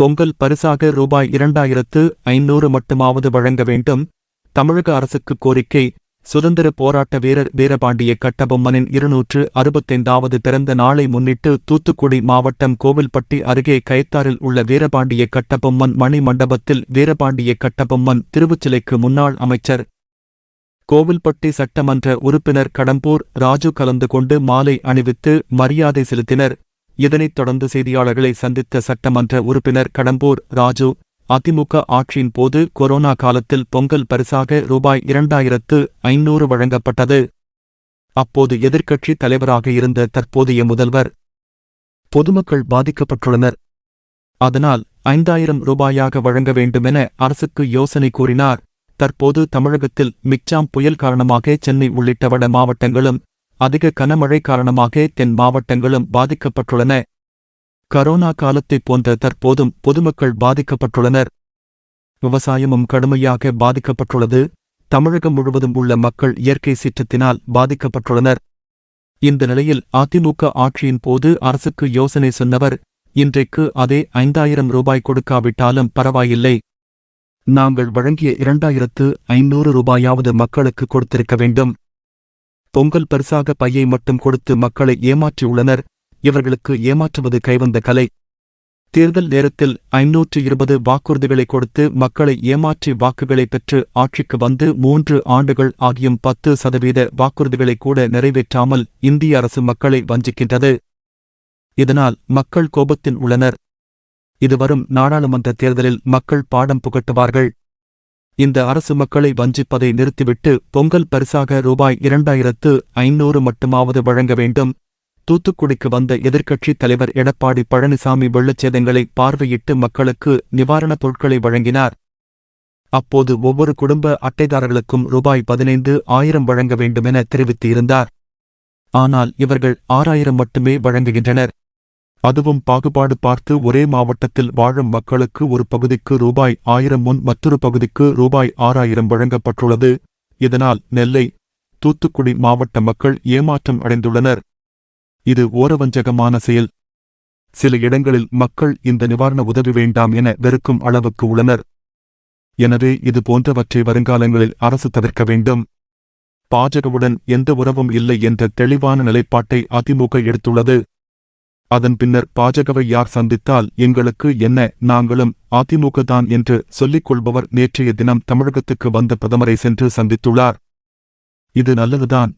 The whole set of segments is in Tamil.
பொங்கல் பரிசாக ரூபாய் இரண்டாயிரத்து ஐநூறு மட்டுமாவது வழங்க வேண்டும். தமிழக அரசுக்கு கோரிக்கை சுதந்திர போராட்ட வீரர் வீரபாண்டிய கட்டபொம்மனின் இருநூற்று அறுபத்தைந்தாவது பிறந்த நாளை முன்னிட்டு தூத்துக்குடி மாவட்டம் கோவில்பட்டி அருகே கயத்தாரில் உள்ள வீரபாண்டிய கட்டபொம்மன் மணி மண்டபத்தில் வீரபாண்டிய கட்டபொம்மன் திருவுச்சிலைக்கு முன்னாள் அமைச்சர். கோவில்பட்டி சட்டமன்ற உறுப்பினர் கடம்பூர் ராஜு கலந்து கொண்டு மாலை அணிவித்து மரியாதை செலுத்தினர். இதனைத் தொடர்ந்து செய்தியாளர்களை சந்தித்த சட்டமன்ற உறுப்பினர் கடம்பூர் ராஜு அதிமுக ஆட்சியின் போது கொரோனா காலத்தில் பொங்கல் பரிசாக ரூபாய் இரண்டாயிரத்து ஐநூறு வழங்கப்பட்டது. அப்போது எதிர்க்கட்சி தலைவராக இருந்த தற்போதைய முதல்வர் பொதுமக்கள் பாதிக்கப்பட்டுள்ளனர். அதனால் ஐந்தாயிரம் ரூபாயாக வழங்க வேண்டுமென அரசுக்கு யோசனை கூறினார். தற்போது தமிழகத்தில் மிக்சாம் புயல் காரணமாக சென்னை உள்ளிட்ட வட மாவட்டங்களும் அதிக கனமழை காரணமாக தென் மாவட்டங்களும் பாதிக்கப்பட்டுள்ளன. கரோனா காலத்தைப் போன்ற தற்போதும் பொதுமக்கள் பாதிக்கப்பட்டுள்ளனர். விவசாயமும் கடுமையாக பாதிக்கப்பட்டுள்ளது. தமிழகம் முழுவதும் உள்ள மக்கள் இயற்கை சீற்றத்தினால் பாதிக்கப்பட்டுள்ளனர். இந்த நிலையில் அதிமுக ஆட்சியின் போது அரசுக்கு யோசனை சொன்னவர் இன்றைக்கு அதே ஐந்தாயிரம் ரூபாய் கொடுக்காவிட்டாலும் பரவாயில்லை. நாங்கள் வழங்கிய இரண்டாயிரத்து ஐநூறு ரூபாயாவது மக்களுக்கு கொடுத்திருக்க வேண்டும். பொங்கல் பரிசாக பையை மட்டும் கொடுத்து மக்களை ஏமாற்றியுள்ளனர் இவர்களுக்கு ஏமாற்றுவது கைவந்த கலை. தேர்தல் நேரத்தில் ஐநூற்று இருபது வாக்குறுதிகளை கொடுத்து மக்களை ஏமாற்றி வாக்குகளை பெற்று ஆட்சிக்கு வந்து மூன்று ஆண்டுகள் ஆகியும் பத்து சதவீத வாக்குறுதிகளை கூட நிறைவேற்றாமல் இந்திய அரசு மக்களை வஞ்சிக்கின்றது. இதனால் மக்கள் கோபத்தில் உள்ளனர். இதுவரும் நாடாளுமன்ற தேர்தலில் மக்கள் பாடம் புகட்டுவார்கள். இந்த அரசு மக்களை வஞ்சிப்பதை நிறுத்திவிட்டு பொங்கல் பரிசாக ரூபாய் இரண்டாயிரத்து ஐநூறு மட்டுமாவது வழங்க வேண்டும். தூத்துக்குடிக்கு வந்த எதிர்க்கட்சித் தலைவர் எடப்பாடி பழனிசாமி வெள்ளச்சேதங்களை பார்வையிட்டு மக்களுக்கு நிவாரணப் பொருட்களை வழங்கினார். அப்போது ஒவ்வொரு குடும்ப அட்டைதாரர்களுக்கும் ரூபாய் பதினைந்து ஆயிரம் வழங்க வேண்டுமென தெரிவித்திருந்தார். ஆனால் இவர்கள் ஆறாயிரம் மட்டுமே வழங்குகின்றனர். அதுவும் பாகுபாடு பார்த்து ஒரே மாவட்டத்தில் வாழும் மக்களுக்கு ஒரு பகுதிக்கு ரூபாய் ஆயிரம் முன் மற்றொரு பகுதிக்கு ரூபாய் ஆறாயிரம் வழங்கப்பட்டுள்ளது. இதனால் நெல்லை தூத்துக்குடி மாவட்ட மக்கள் ஏமாற்றம் அடைந்துள்ளனர். இது ஓரவஞ்சகமான செயல். சில இடங்களில் மக்கள் இந்த நிவாரண உதவி வேண்டாம் என வெறுக்கும் அளவுக்கு உள்ளனர். எனவே இது போன்றவற்றை வருங்காலங்களில் அரசு தவிர்க்க வேண்டும். பாஜகவுடன் எந்த உறவும் இல்லை என்ற தெளிவான நிலைப்பாட்டை அதிமுக எடுத்துள்ளது. அதன் பின்னர் பாஜகவை யார் சந்தித்தால் எங்களுக்கு என்ன நாங்களும் அதிமுக தான் என்று சொல்லிக் கொள்பவர் நேற்றைய தினம் தமிழகத்துக்கு வந்த பிரதமரை சென்று சந்தித்துள்ளார். இது நல்லதுதான்.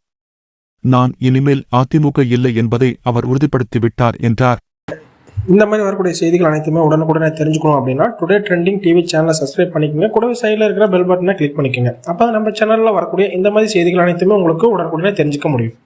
நான் இனிமேல் அதிமுக இல்லை என்பதை அவர் உறுதிப்படுத்திவிட்டார் என்றார். இந்த மாதிரி வரக்கூடிய செய்திகள் அனைத்துமே உடனுக்குடனே தெரிஞ்சுக்கணும் அப்படின்னா டுடே ட்ரெண்டிங் டிவி சேனலை சப்ஸ்கிரைப் பண்ணிக்கோங்க. கூடவே சைடில் இருக்கிற பெல் பட்டனை கிளிக் பண்ணிக்கோங்க. அப்போ நம்ம சேனலில் வரக்கூடிய இந்த மாதிரி செய்திகள் அனைத்துமே உங்களுக்கு உடனுக்குடனே தெரிஞ்சுக்க முடியும்.